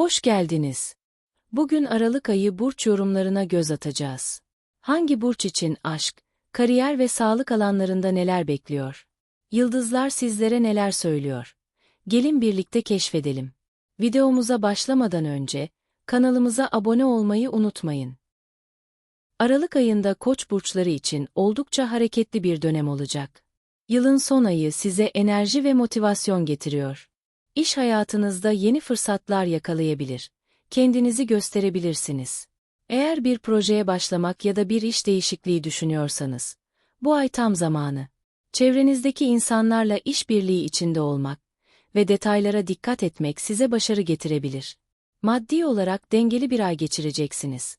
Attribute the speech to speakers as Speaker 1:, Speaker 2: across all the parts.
Speaker 1: Hoş geldiniz. Bugün Aralık ayı burç yorumlarına göz atacağız. Hangi burç için aşk, kariyer ve sağlık alanlarında neler bekliyor? Yıldızlar sizlere neler söylüyor? Gelin birlikte keşfedelim. Videomuza başlamadan önce kanalımıza abone olmayı unutmayın. Aralık ayında Koç burçları için oldukça hareketli bir dönem olacak. Yılın son ayı size enerji ve motivasyon getiriyor. İş hayatınızda yeni fırsatlar yakalayabilir. Kendinizi gösterebilirsiniz. Eğer bir projeye başlamak ya da bir iş değişikliği düşünüyorsanız, bu ay tam zamanı. Çevrenizdeki insanlarla işbirliği içinde olmak ve detaylara dikkat etmek size başarı getirebilir. Maddi olarak dengeli bir ay geçireceksiniz.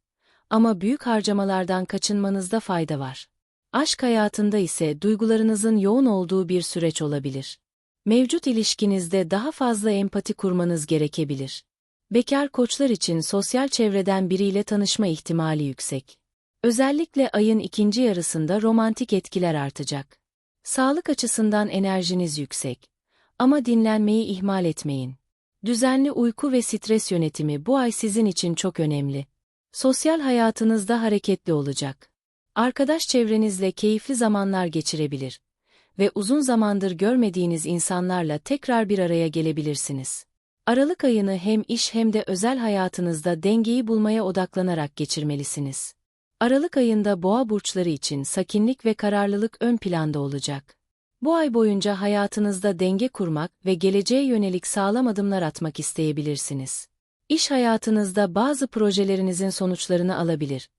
Speaker 1: Ama büyük harcamalardan kaçınmanızda fayda var. Aşk hayatında ise duygularınızın yoğun olduğu bir süreç olabilir. Mevcut ilişkinizde daha fazla empati kurmanız gerekebilir. Bekar koçlar için sosyal çevreden biriyle tanışma ihtimali yüksek. Özellikle ayın ikinci yarısında romantik etkiler artacak. Sağlık açısından enerjiniz yüksek. Ama dinlenmeyi ihmal etmeyin. Düzenli uyku ve stres yönetimi bu ay sizin için çok önemli. Sosyal hayatınızda hareketli olacak. Arkadaş çevrenizle keyifli zamanlar geçirebilir ve uzun zamandır görmediğiniz insanlarla tekrar bir araya gelebilirsiniz. Aralık ayını hem iş hem de özel hayatınızda dengeyi bulmaya odaklanarak geçirmelisiniz. Aralık ayında boğa burçları için sakinlik ve kararlılık ön planda olacak. Bu ay boyunca hayatınızda denge kurmak ve geleceğe yönelik sağlam adımlar atmak isteyebilirsiniz. İş hayatınızda bazı projelerinizin sonuçlarını alabilir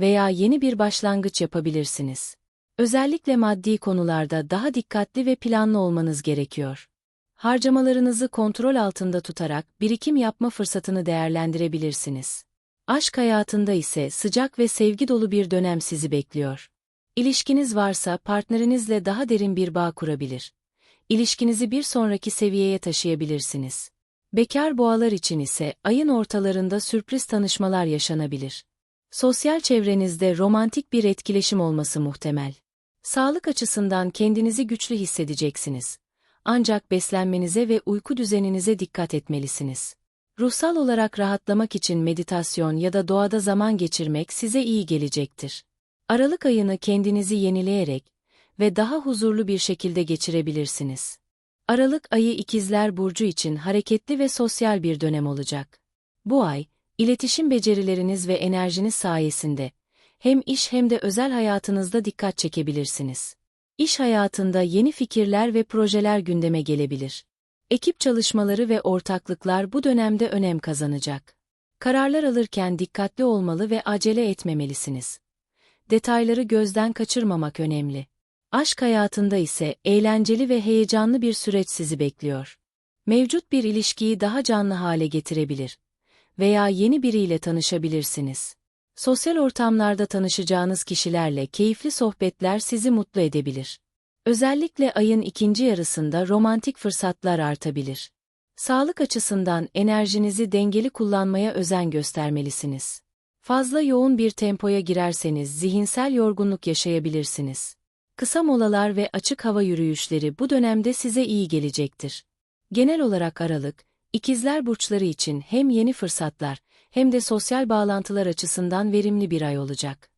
Speaker 1: veya yeni bir başlangıç yapabilirsiniz. Özellikle maddi konularda daha dikkatli ve planlı olmanız gerekiyor. Harcamalarınızı kontrol altında tutarak birikim yapma fırsatını değerlendirebilirsiniz. Aşk hayatında ise sıcak ve sevgi dolu bir dönem sizi bekliyor. İlişkiniz varsa partnerinizle daha derin bir bağ kurabilir. İlişkinizi bir sonraki seviyeye taşıyabilirsiniz. Bekar boğalar için ise ayın ortalarında sürpriz tanışmalar yaşanabilir. Sosyal çevrenizde romantik bir etkileşim olması muhtemel. Sağlık açısından kendinizi güçlü hissedeceksiniz. Ancak beslenmenize ve uyku düzeninize dikkat etmelisiniz. Ruhsal olarak rahatlamak için meditasyon ya da doğada zaman geçirmek size iyi gelecektir. Aralık ayını kendinizi yenileyerek ve daha huzurlu bir şekilde geçirebilirsiniz. Aralık ayı ikizler burcu için hareketli ve sosyal bir dönem olacak. Bu ay, iletişim becerileriniz ve enerjiniz sayesinde hem iş hem de özel hayatınızda dikkat çekebilirsiniz. İş hayatında yeni fikirler ve projeler gündeme gelebilir. Ekip çalışmaları ve ortaklıklar bu dönemde önem kazanacak. Kararlar alırken dikkatli olmalı ve acele etmemelisiniz. Detayları gözden kaçırmamak önemli. Aşk hayatında ise eğlenceli ve heyecanlı bir süreç sizi bekliyor. Mevcut bir ilişkiyi daha canlı hale getirebilir veya yeni biriyle tanışabilirsiniz. Sosyal ortamlarda tanışacağınız kişilerle keyifli sohbetler sizi mutlu edebilir. Özellikle ayın ikinci yarısında romantik fırsatlar artabilir. Sağlık açısından enerjinizi dengeli kullanmaya özen göstermelisiniz. Fazla yoğun bir tempoya girerseniz zihinsel yorgunluk yaşayabilirsiniz. Kısa molalar ve açık hava yürüyüşleri bu dönemde size iyi gelecektir. Genel olarak Aralık, ikizler burçları için hem yeni fırsatlar hem de sosyal bağlantılar açısından verimli bir ay olacak.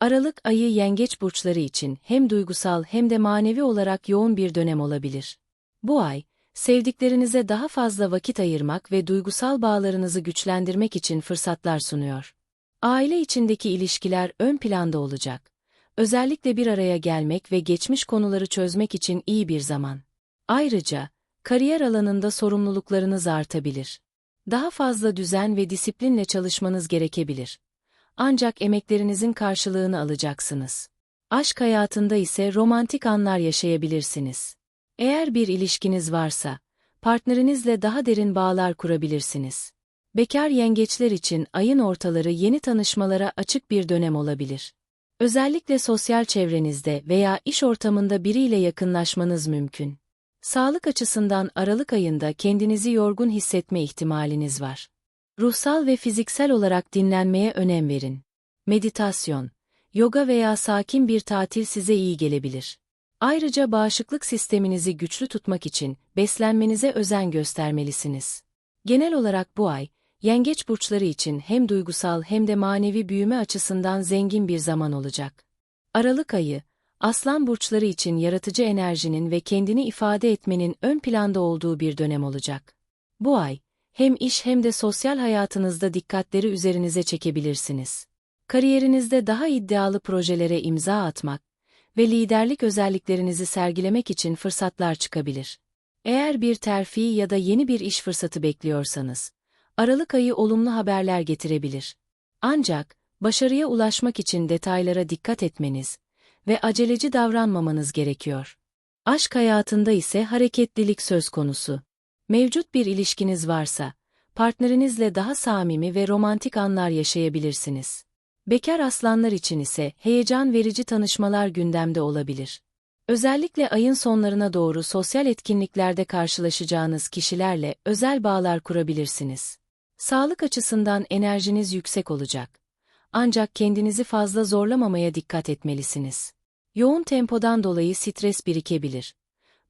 Speaker 1: Aralık ayı yengeç burçları için hem duygusal hem de manevi olarak yoğun bir dönem olabilir. Bu ay, sevdiklerinize daha fazla vakit ayırmak ve duygusal bağlarınızı güçlendirmek için fırsatlar sunuyor. Aile içindeki ilişkiler ön planda olacak. Özellikle bir araya gelmek ve geçmiş konuları çözmek için iyi bir zaman. Ayrıca, kariyer alanında sorumluluklarınız artabilir. Daha fazla düzen ve disiplinle çalışmanız gerekebilir. Ancak emeklerinizin karşılığını alacaksınız. Aşk hayatında ise romantik anlar yaşayabilirsiniz. Eğer bir ilişkiniz varsa, partnerinizle daha derin bağlar kurabilirsiniz. Bekar yengeçler için ayın ortaları yeni tanışmalara açık bir dönem olabilir. Özellikle sosyal çevrenizde veya iş ortamında biriyle yakınlaşmanız mümkün. Sağlık açısından Aralık ayında kendinizi yorgun hissetme ihtimaliniz var. Ruhsal ve fiziksel olarak dinlenmeye önem verin. Meditasyon, yoga veya sakin bir tatil size iyi gelebilir. Ayrıca bağışıklık sisteminizi güçlü tutmak için beslenmenize özen göstermelisiniz. Genel olarak bu ay, yengeç burçları için hem duygusal hem de manevi büyüme açısından zengin bir zaman olacak. Aralık ayı, aslan burçları için yaratıcı enerjinin ve kendini ifade etmenin ön planda olduğu bir dönem olacak. Bu ay, hem iş hem de sosyal hayatınızda dikkatleri üzerinize çekebilirsiniz. Kariyerinizde daha iddialı projelere imza atmak ve liderlik özelliklerinizi sergilemek için fırsatlar çıkabilir. Eğer bir terfi ya da yeni bir iş fırsatı bekliyorsanız, Aralık ayı olumlu haberler getirebilir. Ancak, başarıya ulaşmak için detaylara dikkat etmeniz ve aceleci davranmamanız gerekiyor. Aşk hayatında ise hareketlilik söz konusu. Mevcut bir ilişkiniz varsa, partnerinizle daha samimi ve romantik anlar yaşayabilirsiniz. Bekar aslanlar için ise heyecan verici tanışmalar gündemde olabilir. Özellikle ayın sonlarına doğru sosyal etkinliklerde karşılaşacağınız kişilerle özel bağlar kurabilirsiniz. Sağlık açısından enerjiniz yüksek olacak. Ancak kendinizi fazla zorlamamaya dikkat etmelisiniz. Yoğun tempodan dolayı stres birikebilir.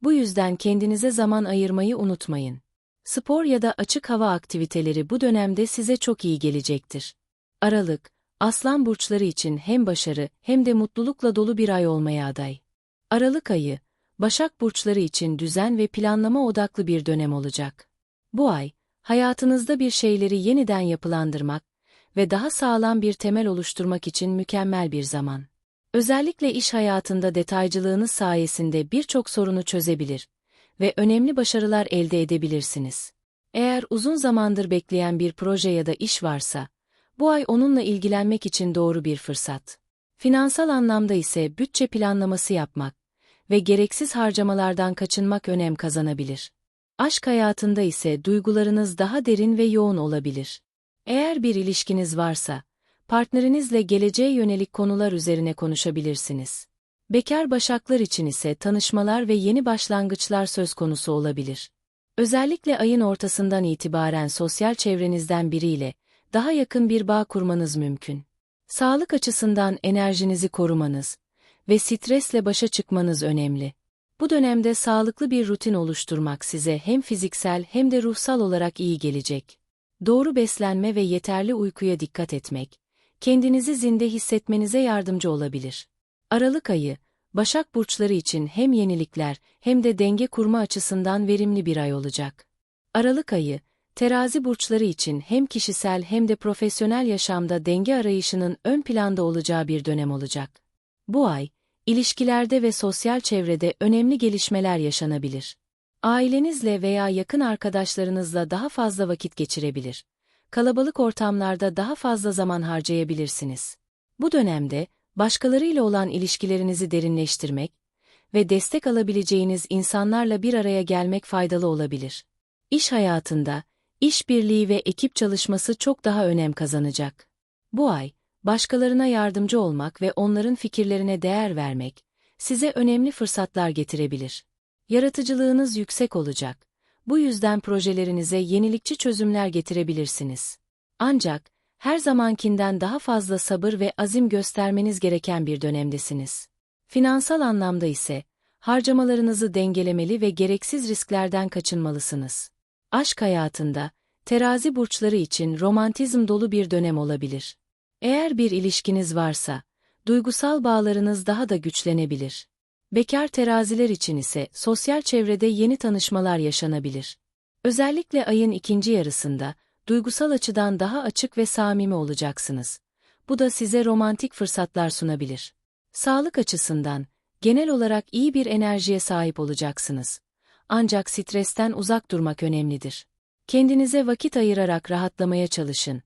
Speaker 1: Bu yüzden kendinize zaman ayırmayı unutmayın. Spor ya da açık hava aktiviteleri bu dönemde size çok iyi gelecektir. Aralık, Aslan burçları için hem başarı hem de mutlulukla dolu bir ay olmaya aday. Aralık ayı, Başak burçları için düzen ve planlama odaklı bir dönem olacak. Bu ay, hayatınızda bir şeyleri yeniden yapılandırmak ve daha sağlam bir temel oluşturmak için mükemmel bir zaman. Özellikle iş hayatında detaycılığınız sayesinde birçok sorunu çözebilir ve önemli başarılar elde edebilirsiniz. Eğer uzun zamandır bekleyen bir proje ya da iş varsa, bu ay onunla ilgilenmek için doğru bir fırsat. Finansal anlamda ise bütçe planlaması yapmak ve gereksiz harcamalardan kaçınmak önem kazanabilir. Aşk hayatında ise duygularınız daha derin ve yoğun olabilir. Eğer bir ilişkiniz varsa, partnerinizle geleceğe yönelik konular üzerine konuşabilirsiniz. Bekar başaklar için ise tanışmalar ve yeni başlangıçlar söz konusu olabilir. Özellikle ayın ortasından itibaren sosyal çevrenizden biriyle daha yakın bir bağ kurmanız mümkün. Sağlık açısından enerjinizi korumanız ve stresle başa çıkmanız önemli. Bu dönemde sağlıklı bir rutin oluşturmak size hem fiziksel hem de ruhsal olarak iyi gelecek. Doğru beslenme ve yeterli uykuya dikkat etmek, kendinizi zinde hissetmenize yardımcı olabilir. Aralık ayı, Başak burçları için hem yenilikler hem de denge kurma açısından verimli bir ay olacak. Aralık ayı, Terazi burçları için hem kişisel hem de profesyonel yaşamda denge arayışının ön planda olacağı bir dönem olacak. Bu ay, ilişkilerde ve sosyal çevrede önemli gelişmeler yaşanabilir. Ailenizle veya yakın arkadaşlarınızla daha fazla vakit geçirebilir. Kalabalık ortamlarda daha fazla zaman harcayabilirsiniz. Bu dönemde, başkalarıyla olan ilişkilerinizi derinleştirmek ve destek alabileceğiniz insanlarla bir araya gelmek faydalı olabilir. İş hayatında, İşbirliği ve ekip çalışması çok daha önem kazanacak. Bu ay, başkalarına yardımcı olmak ve onların fikirlerine değer vermek, size önemli fırsatlar getirebilir. Yaratıcılığınız yüksek olacak. Bu yüzden projelerinize yenilikçi çözümler getirebilirsiniz. Ancak, her zamankinden daha fazla sabır ve azim göstermeniz gereken bir dönemdesiniz. Finansal anlamda ise, harcamalarınızı dengelemeli ve gereksiz risklerden kaçınmalısınız. Aşk hayatında, terazi burçları için romantizm dolu bir dönem olabilir. Eğer bir ilişkiniz varsa, duygusal bağlarınız daha da güçlenebilir. Bekar teraziler için ise sosyal çevrede yeni tanışmalar yaşanabilir. Özellikle ayın ikinci yarısında, duygusal açıdan daha açık ve samimi olacaksınız. Bu da size romantik fırsatlar sunabilir. Sağlık açısından, genel olarak iyi bir enerjiye sahip olacaksınız. Ancak stresten uzak durmak önemlidir. Kendinize vakit ayırarak rahatlamaya çalışın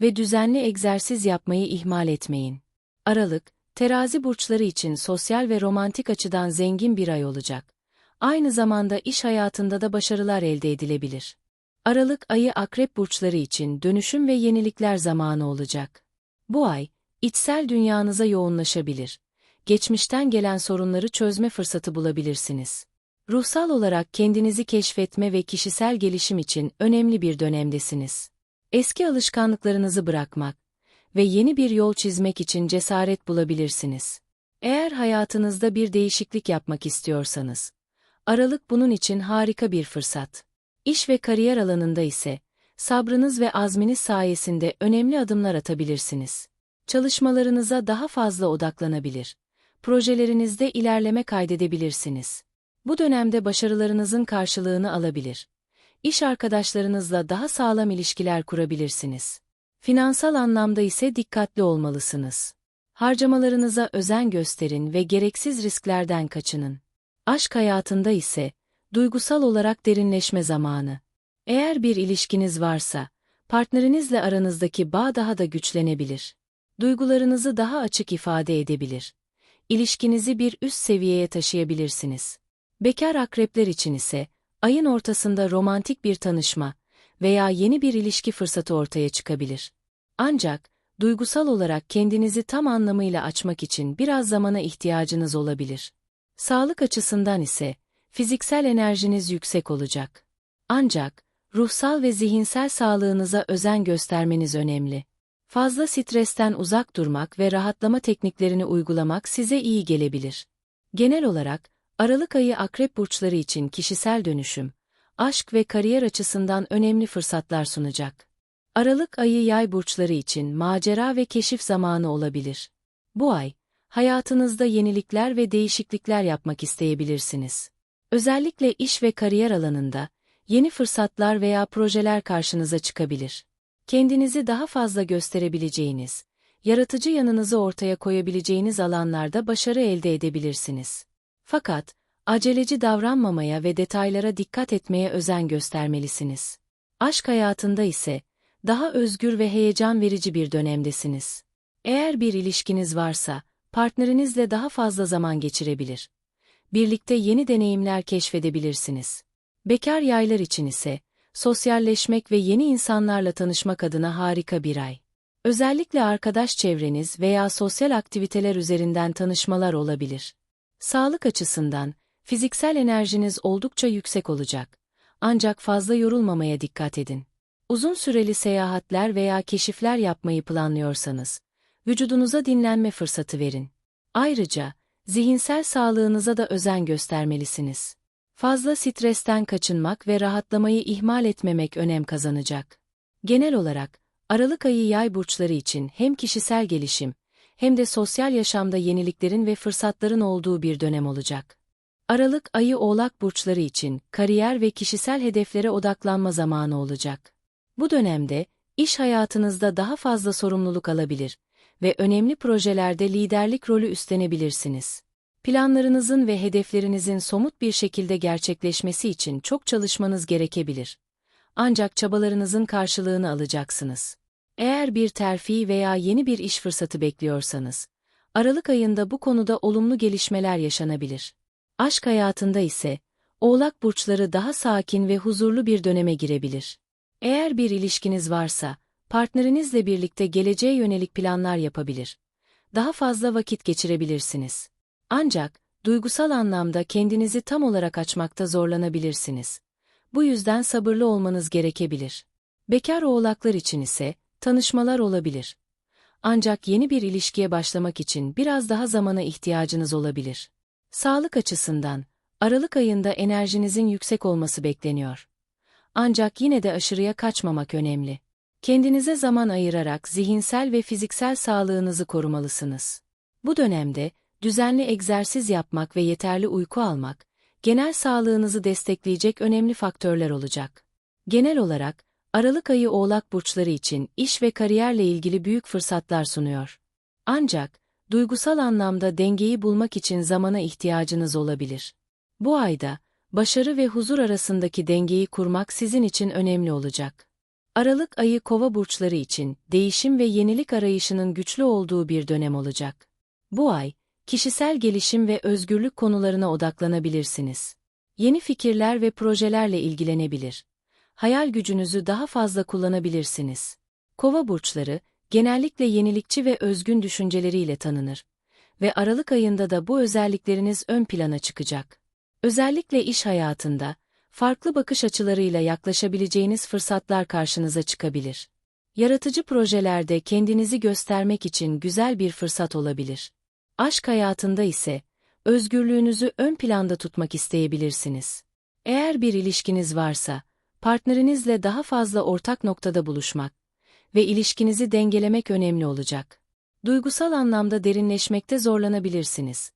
Speaker 1: ve düzenli egzersiz yapmayı ihmal etmeyin. Aralık, terazi burçları için sosyal ve romantik açıdan zengin bir ay olacak. Aynı zamanda iş hayatında da başarılar elde edilebilir. Aralık ayı akrep burçları için dönüşüm ve yenilikler zamanı olacak. Bu ay, içsel dünyanıza yoğunlaşabilir. Geçmişten gelen sorunları çözme fırsatı bulabilirsiniz. Ruhsal olarak kendinizi keşfetme ve kişisel gelişim için önemli bir dönemdesiniz. Eski alışkanlıklarınızı bırakmak ve yeni bir yol çizmek için cesaret bulabilirsiniz. Eğer hayatınızda bir değişiklik yapmak istiyorsanız, Aralık bunun için harika bir fırsat. İş ve kariyer alanında ise, sabrınız ve azminiz sayesinde önemli adımlar atabilirsiniz. Çalışmalarınıza daha fazla odaklanabilir. Projelerinizde ilerleme kaydedebilirsiniz. Bu dönemde başarılarınızın karşılığını alabilir. İş arkadaşlarınızla daha sağlam ilişkiler kurabilirsiniz. Finansal anlamda ise dikkatli olmalısınız. Harcamalarınıza özen gösterin ve gereksiz risklerden kaçının. Aşk hayatında ise duygusal olarak derinleşme zamanı. Eğer bir ilişkiniz varsa, partnerinizle aranızdaki bağ daha da güçlenebilir. Duygularınızı daha açık ifade edebilir. İlişkinizi bir üst seviyeye taşıyabilirsiniz. Bekar akrepler için ise, ayın ortasında romantik bir tanışma veya yeni bir ilişki fırsatı ortaya çıkabilir. Ancak, duygusal olarak kendinizi tam anlamıyla açmak için biraz zamana ihtiyacınız olabilir. Sağlık açısından ise, fiziksel enerjiniz yüksek olacak. Ancak, ruhsal ve zihinsel sağlığınıza özen göstermeniz önemli. Fazla stresten uzak durmak ve rahatlama tekniklerini uygulamak size iyi gelebilir. Genel olarak, Aralık ayı akrep burçları için kişisel dönüşüm, aşk ve kariyer açısından önemli fırsatlar sunacak. Aralık ayı yay burçları için macera ve keşif zamanı olabilir. Bu ay, hayatınızda yenilikler ve değişiklikler yapmak isteyebilirsiniz. Özellikle iş ve kariyer alanında, yeni fırsatlar veya projeler karşınıza çıkabilir. Kendinizi daha fazla gösterebileceğiniz, yaratıcı yanınızı ortaya koyabileceğiniz alanlarda başarı elde edebilirsiniz. Fakat, aceleci davranmamaya ve detaylara dikkat etmeye özen göstermelisiniz. Aşk hayatında ise, daha özgür ve heyecan verici bir dönemdesiniz. Eğer bir ilişkiniz varsa, partnerinizle daha fazla zaman geçirebilir. Birlikte yeni deneyimler keşfedebilirsiniz. Bekar yaylar için ise, sosyalleşmek ve yeni insanlarla tanışmak adına harika bir ay. Özellikle arkadaş çevreniz veya sosyal aktiviteler üzerinden tanışmalar olabilir. Sağlık açısından, fiziksel enerjiniz oldukça yüksek olacak. Ancak fazla yorulmamaya dikkat edin. Uzun süreli seyahatler veya keşifler yapmayı planlıyorsanız, vücudunuza dinlenme fırsatı verin. Ayrıca, zihinsel sağlığınıza da özen göstermelisiniz. Fazla stresten kaçınmak ve rahatlamayı ihmal etmemek önem kazanacak. Genel olarak, Aralık ayı yay burçları için hem kişisel gelişim, hem de sosyal yaşamda yeniliklerin ve fırsatların olduğu bir dönem olacak. Aralık ayı oğlak burçları için kariyer ve kişisel hedeflere odaklanma zamanı olacak. Bu dönemde, iş hayatınızda daha fazla sorumluluk alabilir ve önemli projelerde liderlik rolü üstlenebilirsiniz. Planlarınızın ve hedeflerinizin somut bir şekilde gerçekleşmesi için çok çalışmanız gerekebilir. Ancak çabalarınızın karşılığını alacaksınız. Eğer bir terfi veya yeni bir iş fırsatı bekliyorsanız, Aralık ayında bu konuda olumlu gelişmeler yaşanabilir. Aşk hayatında ise, Oğlak burçları daha sakin ve huzurlu bir döneme girebilir. Eğer bir ilişkiniz varsa, partnerinizle birlikte geleceğe yönelik planlar yapabilir. Daha fazla vakit geçirebilirsiniz. Ancak, duygusal anlamda kendinizi tam olarak açmakta zorlanabilirsiniz. Bu yüzden sabırlı olmanız gerekebilir. Bekar oğlaklar için ise, tanışmalar olabilir. Ancak yeni bir ilişkiye başlamak için biraz daha zamana ihtiyacınız olabilir. Sağlık açısından, Aralık ayında enerjinizin yüksek olması bekleniyor. Ancak yine de aşırıya kaçmamak önemli. Kendinize zaman ayırarak zihinsel ve fiziksel sağlığınızı korumalısınız. Bu dönemde, düzenli egzersiz yapmak ve yeterli uyku almak, genel sağlığınızı destekleyecek önemli faktörler olacak. Genel olarak, Aralık ayı oğlak burçları için iş ve kariyerle ilgili büyük fırsatlar sunuyor. Ancak, duygusal anlamda dengeyi bulmak için zamana ihtiyacınız olabilir. Bu ayda, başarı ve huzur arasındaki dengeyi kurmak sizin için önemli olacak. Aralık ayı kova burçları için değişim ve yenilik arayışının güçlü olduğu bir dönem olacak. Bu ay, kişisel gelişim ve özgürlük konularına odaklanabilirsiniz. Yeni fikirler ve projelerle ilgilenebilir. Hayal gücünüzü daha fazla kullanabilirsiniz. Kova burçları, genellikle yenilikçi ve özgün düşünceleriyle tanınır. Ve Aralık ayında da bu özellikleriniz ön plana çıkacak. Özellikle iş hayatında, farklı bakış açılarıyla yaklaşabileceğiniz fırsatlar karşınıza çıkabilir. Yaratıcı projelerde kendinizi göstermek için güzel bir fırsat olabilir. Aşk hayatında ise, özgürlüğünüzü ön planda tutmak isteyebilirsiniz. Eğer bir ilişkiniz varsa, partnerinizle daha fazla ortak noktada buluşmak ve ilişkinizi dengelemek önemli olacak. Duygusal anlamda derinleşmekte zorlanabilirsiniz.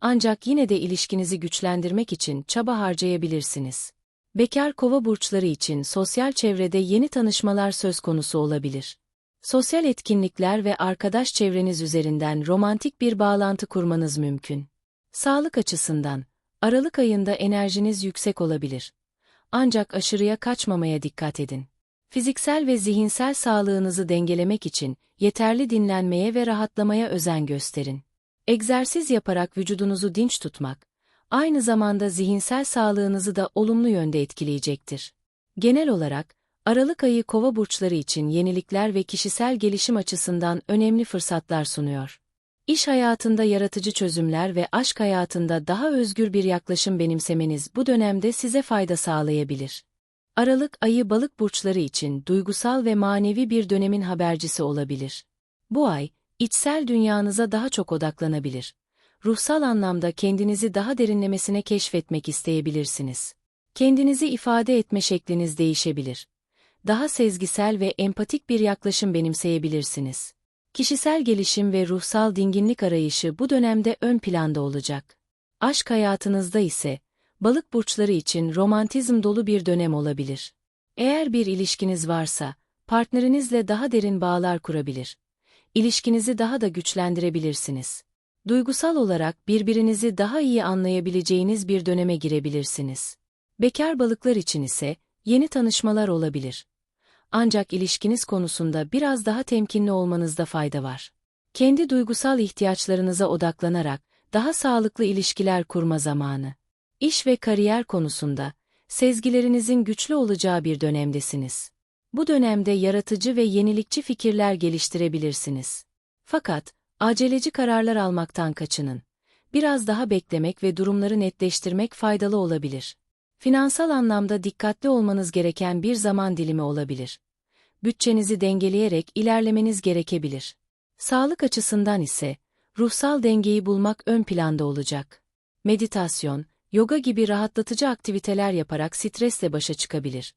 Speaker 1: Ancak yine de ilişkinizi güçlendirmek için çaba harcayabilirsiniz. Bekar kova burçları için sosyal çevrede yeni tanışmalar söz konusu olabilir. Sosyal etkinlikler ve arkadaş çevreniz üzerinden romantik bir bağlantı kurmanız mümkün. Sağlık açısından, Aralık ayında enerjiniz yüksek olabilir. Ancak aşırıya kaçmamaya dikkat edin. Fiziksel ve zihinsel sağlığınızı dengelemek için yeterli dinlenmeye ve rahatlamaya özen gösterin. Egzersiz yaparak vücudunuzu dinç tutmak, aynı zamanda zihinsel sağlığınızı da olumlu yönde etkileyecektir. Genel olarak, Aralık ayı kova burçları için yenilikler ve kişisel gelişim açısından önemli fırsatlar sunuyor. İş hayatında yaratıcı çözümler ve aşk hayatında daha özgür bir yaklaşım benimsemeniz bu dönemde size fayda sağlayabilir. Aralık ayı balık burçları için duygusal ve manevi bir dönemin habercisi olabilir. Bu ay, içsel dünyanıza daha çok odaklanabilir. Ruhsal anlamda kendinizi daha derinlemesine keşfetmek isteyebilirsiniz. Kendinizi ifade etme şekliniz değişebilir. Daha sezgisel ve empatik bir yaklaşım benimseyebilirsiniz. Kişisel gelişim ve ruhsal dinginlik arayışı bu dönemde ön planda olacak. Aşk hayatınızda ise, balık burçları için romantizm dolu bir dönem olabilir. Eğer bir ilişkiniz varsa, partnerinizle daha derin bağlar kurabilir. İlişkinizi daha da güçlendirebilirsiniz. Duygusal olarak birbirinizi daha iyi anlayabileceğiniz bir döneme girebilirsiniz. Bekar balıklar için ise, yeni tanışmalar olabilir. Ancak ilişkiniz konusunda biraz daha temkinli olmanızda fayda var. Kendi duygusal ihtiyaçlarınıza odaklanarak, daha sağlıklı ilişkiler kurma zamanı. İş ve kariyer konusunda, sezgilerinizin güçlü olacağı bir dönemdesiniz. Bu dönemde yaratıcı ve yenilikçi fikirler geliştirebilirsiniz. Fakat, aceleci kararlar almaktan kaçının. Biraz daha beklemek ve durumları netleştirmek faydalı olabilir. Finansal anlamda dikkatli olmanız gereken bir zaman dilimi olabilir. Bütçenizi dengeleyerek ilerlemeniz gerekebilir. Sağlık açısından ise, ruhsal dengeyi bulmak ön planda olacak. Meditasyon, yoga gibi rahatlatıcı aktiviteler yaparak stresle başa çıkabilir.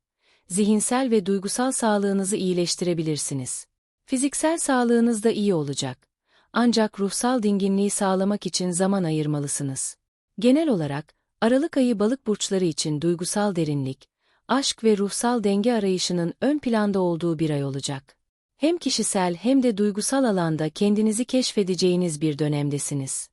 Speaker 1: Zihinsel ve duygusal sağlığınızı iyileştirebilirsiniz. Fiziksel sağlığınız da iyi olacak. Ancak ruhsal dinginliği sağlamak için zaman ayırmalısınız. Genel olarak, Aralık ayı balık burçları için duygusal derinlik, aşk ve ruhsal denge arayışının ön planda olduğu bir ay olacak. Hem kişisel hem de duygusal alanda kendinizi keşfedeceğiniz bir dönemdesiniz.